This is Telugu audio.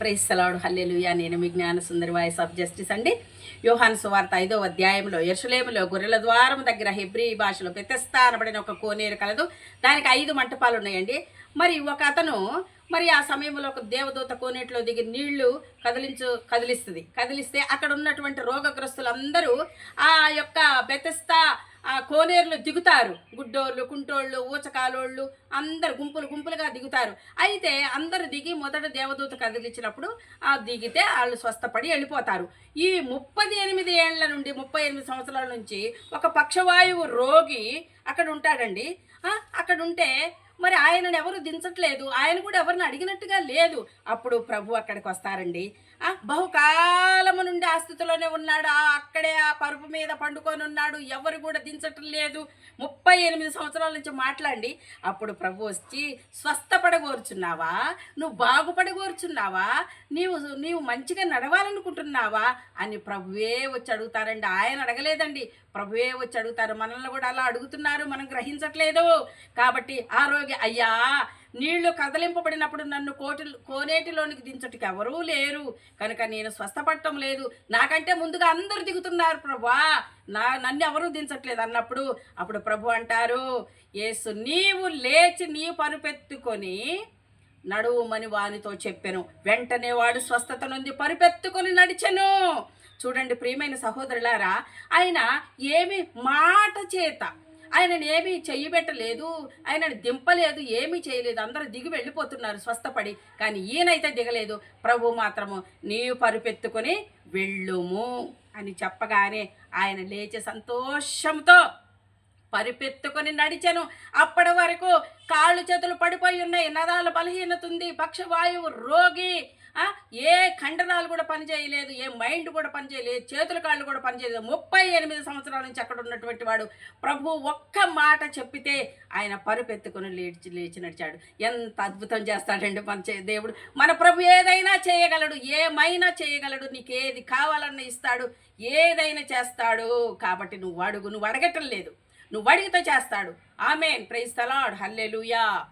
ప్రైస్తలాడు హల్లెలుయా. నేను మీ జ్ఞాన సుందరి వాయిస్ ఆఫ్ జస్టిస్ అండి. యోహాన్ సువార్త ఐదో అధ్యాయంలో యెరూషలేములో గొర్రెల ద్వారం దగ్గర హెబ్రీ భాషలో పెతెస్తా అనబడిన ఒక కోనేరు కలదు. దానికి ఐదు మంటపాలు ఉన్నాయండి. మరి ఒక అతను మరి ఆ సమయంలో ఒక దేవదూత కోనేటిలో దిగి నీళ్ళు కదిలించు కదిలిస్తుంది. కదిలిస్తే అక్కడ ఉన్నటువంటి రోగగ్రస్తులందరూ ఆ యొక్క బెతస్తా ఆ కోనేరులో దిగుతారు. గుడ్డోళ్ళు కుంటోళ్ళు ఊచకాలోళ్ళు అందరు గుంపులు గుంపులుగా దిగుతారు. అయితే అందరు దిగి మొదట దేవదూత కదిలించినప్పుడు ఆ దిగితే వాళ్ళు స్వస్థపడి వెళ్ళిపోతారు. ఈ ముప్పది ఎనిమిది ఏళ్ళ నుండి ముప్పై ఎనిమిది సంవత్సరాల నుంచి ఒక పక్షవాయువు రోగి అక్కడ ఉంటాడండి. అక్కడ ఉంటే మరి ఆయనను ఎవరు దించట్లేదు. ఆయన కూడా ఎవరిని అడిగినట్టుగా లేదు. అప్పుడు ప్రభు అక్కడికి వస్తారండి. ఆ, బహుకాలము నుండి ఆ స్థితిలోనే ఉన్నాడు. ఆ అక్కడే ఆ పరుపు మీద పండుకొని ఉన్నాడు. ఎవరు కూడా దించటం లేదు. ముప్పై ఎనిమిది సంవత్సరాల నుంచి మాట్లాడి అప్పుడు ప్రభు వచ్చి స్వస్థపడగోరుచున్నావా? నువ్వు బాగుపడగోరుచున్నావా? నీవు నీవు మంచిగా నడవాలనుకుంటున్నావా? అని ప్రభువే వచ్చి అడుగుతారండి. ఆయన అడగలేదండి. ప్రభువే వచ్చి అడుగుతారు. మనల్ని కూడా అలా అడుగుతున్నారు. మనం గ్రహించట్లేదు. కాబట్టి యోగి అయ్యా నీళ్ళు కదలింపబడినప్పుడు నన్ను కోటి కోనేటిలోనికి దించటికి ఎవరూ లేరు. కనుక నేను స్వస్థపడటం లేదు. నాకంటే ముందుగా అందరూ దిగుతున్నారు ప్రభా. నా నన్ను ఎవరూ దించట్లేదు అన్నప్పుడు అప్పుడు ప్రభు అంటారు యేసు నీవు లేచి నీ పరుపెత్తుకొని నడువుమని వానితో చెప్పాను. వెంటనే వాడు స్వస్థత నుండి పరుపెత్తుకొని నడిచెను. చూడండి ప్రియమైన సహోదరులారా ఆయన ఏమి మాట చేత ఆయనను ఏమీ చెయ్యబెట్టలేదు ఆయనను దింపలేదు ఏమీ చేయలేదు. అందరూ దిగి వెళ్ళిపోతున్నారు స్వస్థపడి. కానీ ఈయనైతే దిగలేదు. ప్రభు మాత్రము నీవు పరుపెత్తుకొని వెళ్ళుము అని చెప్పగానే ఆయన లేచే సంతోషంతో పరిపెత్తుకొని నడిచెను. అప్పటి వరకు కాళ్ళు చేతులు పడిపోయి ఉన్నాయి. నదాల బలహీనత ఉంది పక్షవాయువు రోగి ఏ ఖండనాలు కూడా పనిచేయలేదు ఏ మైండ్ కూడా పనిచేయలేదు చేతులు కాళ్ళు కూడా పనిచేయలేదు ముప్పై ఎనిమిది సంవత్సరాల నుంచి అక్కడ ఉన్నటువంటి వాడు ప్రభు ఒక్క మాట చెప్పితే ఆయన పరుపెత్తుకుని లేచి లేచి నడిచాడు. ఎంత అద్భుతం చేస్తాడండి మన చే- దేవుడు. మన ప్రభు ఏదైనా చేయగలడు. ఏమైనా చేయగలడు. నీకు ఏది కావాలన్నా ఇస్తాడు. ఏదైనా చేస్తాడు. కాబట్టి నువ్వు అడుగు. నువ్వు అడగటం లేదు. నువ్వు అడిగితే చేస్తాడు. ఆమెన్. ప్రైజ్ తలాడ్ హల్లెలూయా.